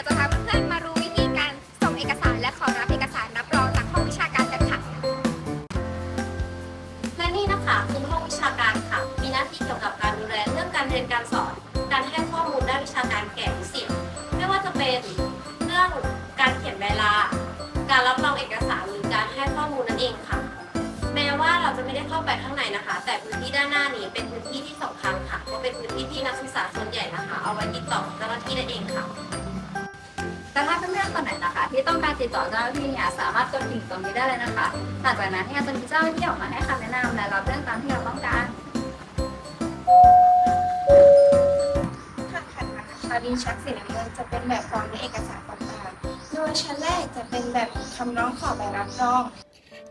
เราจะพาเพื่อนๆมารู้วิธีการส่งเอกสารและขอรับเอกสารรับรองจากห้องวิชาการกันค่ะ และนี่นะคะคือห้องวิชาการค่ะ มีหน้าที่เกี่ยวกับการดูแลเรื่องการเรียนการสอน การให้ข้อมูลด้านวิชาการแก่นิสิตไม่ว่าจะเป็นเรื่องการเขียนเวลา การรับรองเอกสารหรือการให้ข้อมูลนั่นเองค่ะ แม้ว่าเราจะไม่ได้เข้าไปข้างในนะคะ แต่พื้นที่ด้านหน้านี้เป็นพื้นที่ที่สำคัญค่ะเพราะเป็นพื้นที่ที่นักศึกษาส่วนใหญ่นะคะ เอาไว้ติดต่อเจ้าหน้าที่นั่นเองค่ะ แต่ถ้าเพื่อนๆคนไหนนะคะ ที่ต้องการติดต่อเจ้าหน้าที่เนี่ยสามารถกดกิ่งตรงนี้ได้เลยนะคะหลังจากนั้นเนี่ยจะมีเจ้าหน้าที่ออกมาให้คำแนะนำและรับเรื่องตามที่เราต้องการค่ะถัดมานะคะดินชักสีน้ำเงินจะเป็นแบบฟอร์มในเอกสารต่างๆ โดยชั้นแรกจะเป็นแบบคำร้องขอใบรับรอง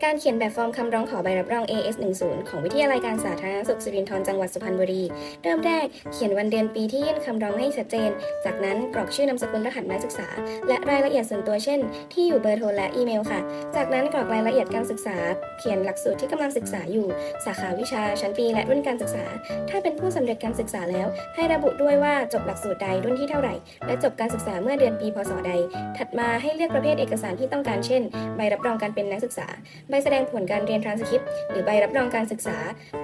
การเขียนแบบฟอร์มคำร้องขอใบรับรอง AS10 ของวิทยาลัยการสาธารณสุขสิรินธรจังหวัดสุพรรณบุรี เริ่มแรกเขียนวันเดือนปีที่ยื่นคำร้องให้ชัดเจน จากนั้นกรอกชื่อนามสกุลรหัสนักศึกษา และรายละเอียดส่วนตัวเช่น ที่อยู่เบอร์โทรและอีเมลค่ะ จากนั้นกรอกรายละเอียดการศึกษา เขียนหลักสูตรที่กำลังศึกษาอยู่ สาขาวิชาชั้นปีและรุ่นการศึกษา ถ้าเป็นผู้สำเร็จการศึกษาแล้ว ให้ระบุด้วยว่าจบหลักสูตรใดรุ่นที่เท่าไหร่ และจบการศึกษาเมื่อเดือนปีพศใด ถัดมาให้เลือกประเภทเอกสารที่ต้องการเช่น ใบรับรองการเป็นนักศึกษาใบแสดงผลการเรียนทรานสคริปต์หรือใบรับรองการศึกษา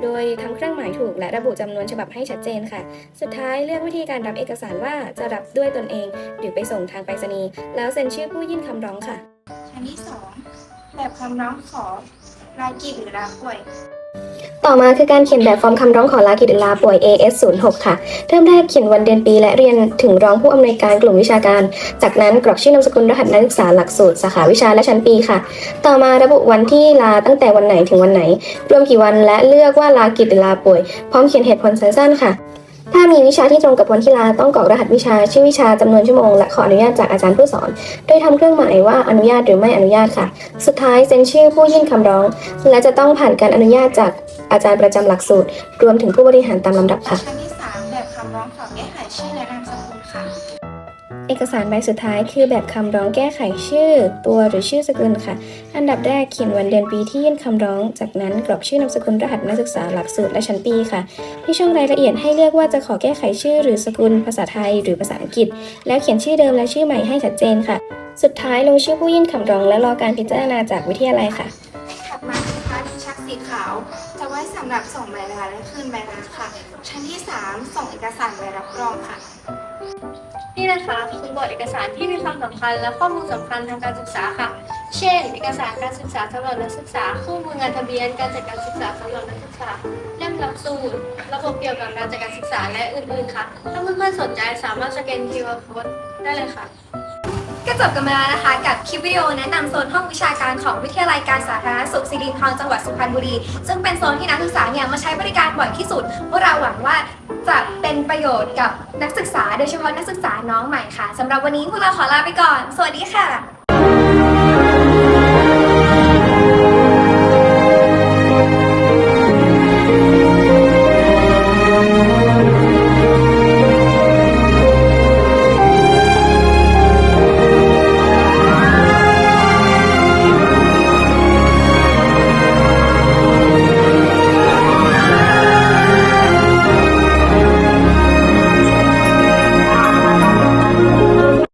โดยทำเครื่องหมายถูกและระบุจำนวนฉบับให้ชัดเจนค่ะ สุดท้ายเลือกวิธีการรับเอกสารว่าจะรับด้วยตนเอง หรือไปส่งทางไปรษณีย์แล้วเซ็นชื่อผู้ยื่นคำร้องค่ะ ชั้นที่ 2 แบบคำร้องขอรายกิจหรือลาป่วย ต่อมาคือการเขียนแบบฟอร์มคำร้องขอลากิจลาป่วย AS06 ค่ะ เริ่มแรกเขียนวันเดือนปี และเรียนถึงรองผู้อำนวยการกลุ่มวิชาการ จากนั้นกรอกชื่อนามสกุลรหัสนักศึกษาหลักสูตรสาขาวิชาและชั้นปีค่ะ ต่อมาระบุวันที่ลาตั้งแต่วันไหนถึงวันไหน รวมกี่วันและเลือกว่าลากิจลาป่วย พร้อมเขียนเหตุผลสั้นๆค่ะ ถ้ามีวิชาที่ตรงกับวันที่ลาต้องกรอกรหัสวิชาชื่อวิชาจำนวนชั่วโมงและขออนุญาตจากอาจารย์ผู้สอน โดยทำเครื่องหมายว่าอนุญาตหรือไม่อนุญาตค่ะ สุดท้ายเซ็นชื่อผู้ยื่นคำร้อง และจะต้องผ่านการอนุญาตจากอาจารย์ประจำหลักสูตร รวมถึงผู้บริหารตามลำดับค่ะ ชั้นที่ 3 แบบคำร้องขอแก้ไขชื่อและ เอกสารใบสุดท้ายคือแบบคำร้องแก้ไขชื่อ ตัวหรือชื่อสกุลค่ะ อันดับแรกเขียนวันเดือนปีที่ยื่นคำร้อง จากนั้นกรอกชื่อนามสกุลรหัสนักศึกษาหลักสูตรและชั้นปีค่ะ ที่ช่องรายละเอียดให้เลือกว่าจะขอแก้ไขชื่อ หรือสกุลภาษาไทย หรือภาษาอังกฤษ แล้วเขียนชื่อเดิมและชื่อใหม่ให้ชัดเจนค่ะ สุดท้ายลงชื่อผู้ยื่นคำร้อง และรอการพิจารณาจากวิทยาลัยค่ะถัดมานะคะดินชักสีขาว จะไว้สำหรับส่งใบลาและคืนใบลาค่ะ ชั้นที่ 3 ส่งเอกสารใบรับรองค่ะ นี่นะคะคือบทเอกสารที่มีความสำคัญและข้อมูลสำคัญทางการศึกษาค่ะ เช่น เอกสารการศึกษาสำหรับนักศึกษาคู่มืองานทะเบียน การจัดการศึกษาสำหรับนักศึกษาเล่มหลักสูตรระบบเกี่ยวกับการจัดการศึกษาและอื่นๆค่ะ ถ้าเพื่อนๆสนใจสามารถสแกน QR code ได้เลยค่ะ ก็จบกันมาแล้วนะคะ กับคลิปวิดีโอแนะนำโซนห้องวิชาการของวิทยาลัยการสาธารณสุขสิรินธรจังหวัดสุพรรณบุรี ซึ่งเป็นโซนที่นักศึกษาเนี่ยมาใช้บริการบ่อยที่สุดพวกเราหวังว่าจะเป็นประโยชน์กับนักศึกษา โดยเฉพาะนักศึกษาน้องใหม่ค่ะสำหรับวันนี้พวกเราขอลาไปก่อน สวัสดีค่ะ